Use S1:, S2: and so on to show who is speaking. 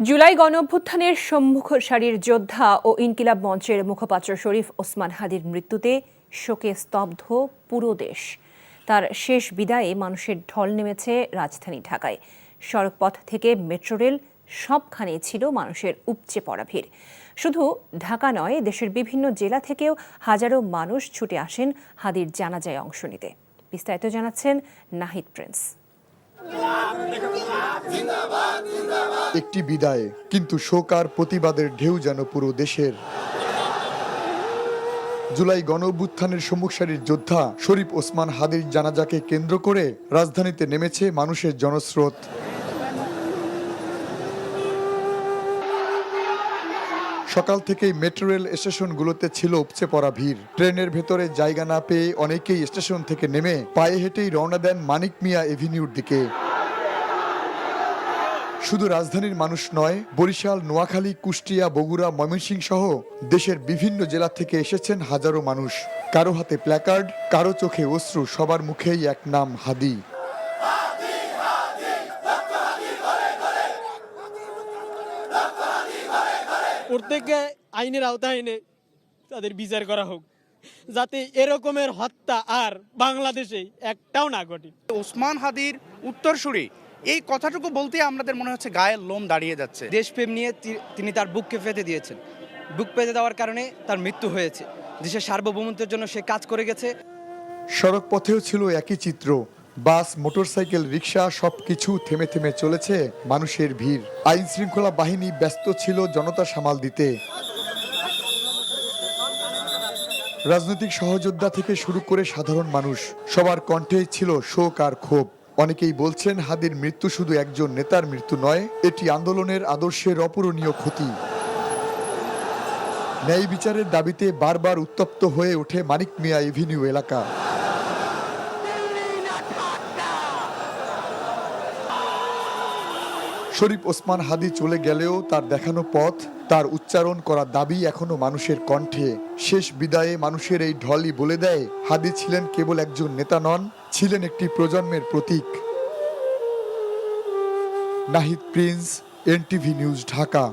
S1: জুলাই গণঅভ্যুত্থানের সম্মুখ সারির যোদ্ধা ও ইনকিলাব মঞ্চের মুখপাত্র শরীফ ওসমান হাদির মৃত্যুতে শোকে স্তব্ধ পুরো দেশ। তার শেষ বিদায়ে মানুষের ঢল নেমেছে রাজধানী ঢাকায়। সড়কপথ থেকে মেট্রো রেল সবখানেই ছিল মানুষের উপচে পড়া ভিড়। শুধু ঢাকা নয়, দেশের বিভিন্ন জেলা থেকেও হাজারো মানুষ ছুটে আসেন হাদির জানাজায় অংশ নিতে। বিস্তারিত জানাচ্ছেন নাহিদ প্রিন্স।
S2: একটি বিদায়, কিন্তু শোক আর প্রতিবাদের ঢেউ যেন পুরো দেশের। জুলাই গণ অভ্যুত্থানের সম্মুখ সারির যোদ্ধা শরীফ ওসমান হাদির জানাজাকে কেন্দ্র করে রাজধানীতে নেমেছে মানুষের জনস্রোত। সকাল থেকেই মেট্রো রেল স্টেশনগুলোতে ছিল উপচে পড়া ভিড়। ট্রেনের ভেতরে জায়গা না পেয়ে অনেকেই স্টেশন থেকে নেমে পায়ে হেঁটেই রওনা দেন মানিক মিয়া এভিনিউর দিকে। শুধু রাজধানীর মানুষ নয়, বরিশাল, নোয়াখালী, কুষ্টিয়া, বগুড়া, ময়মনসিংহ সহ দেশের বিভিন্ন জেলা থেকে এসেছেন হাজারো মানুষ। কারও হাতে প্ল্যাকার্ড, কারও চোখে অশ্রু, সবার মুখেই এক নাম, হাদি।
S3: প্রত্যেককে আইনের আওতায় এনে তাদের বিচার করা হোক যাতে এরকমের হত্যা আর বাংলাদেশে একটাও না ঘটে।
S4: ওসমান হাদির উত্তরসূরি এই কথাটুকু বলতে আমাদের মনে হচ্ছে গায়ের লোম দাঁড়িয়ে যাচ্ছে।
S5: দেশপ্রেম নিয়ে তিনি তার বুককে পেতে দিয়েছেন। বুক পেতে দেওয়ার কারণে তার মৃত্যু হয়েছে। দেশের সার্বভৌমত্বের জন্য সে কাজ করে গেছে।
S2: সড়ক পথেও ছিল একই চিত্র। বাস, মোটরসাইকেল, রিক্সা সবকিছু থেমে থেমে চলেছে। মানুষের ভিড়। আইন শৃঙ্খলা বাহিনী ব্যস্ত ছিল জনতা সামাল দিতে। রাজনৈতিক সহযোদ্ধা থেকে শুরু করে সাধারণ মানুষ। সবার কণ্ঠে ছিল শোক আর ক্ষোভ। অনেকেই বলছেন, হাদির মৃত্যু শুধু একজন নেতার মৃত্যু নয়, এটি আন্দোলনের আদর্শের অপূরণীয় ক্ষতি। ন্যায় বিচারের দাবিতে বারবার উত্তপ্ত হয়ে ওঠে মানিক মিয়া এভিনিউ এলাকা। শরীফ ওসমান হাদি চলে গেলেও তার দেখানো পথ, তার উচ্চারণ করা দাবি এখনও মানুষের কণ্ঠে। শেষ বিদায়ে মানুষের এই ঢলই বলে দেয়, হাদি ছিলেন কেবল একজন নেতা নন, ছিলেন একটি প্রজন্মের প্রতীক। Nahid prince, NTV news Dhaka.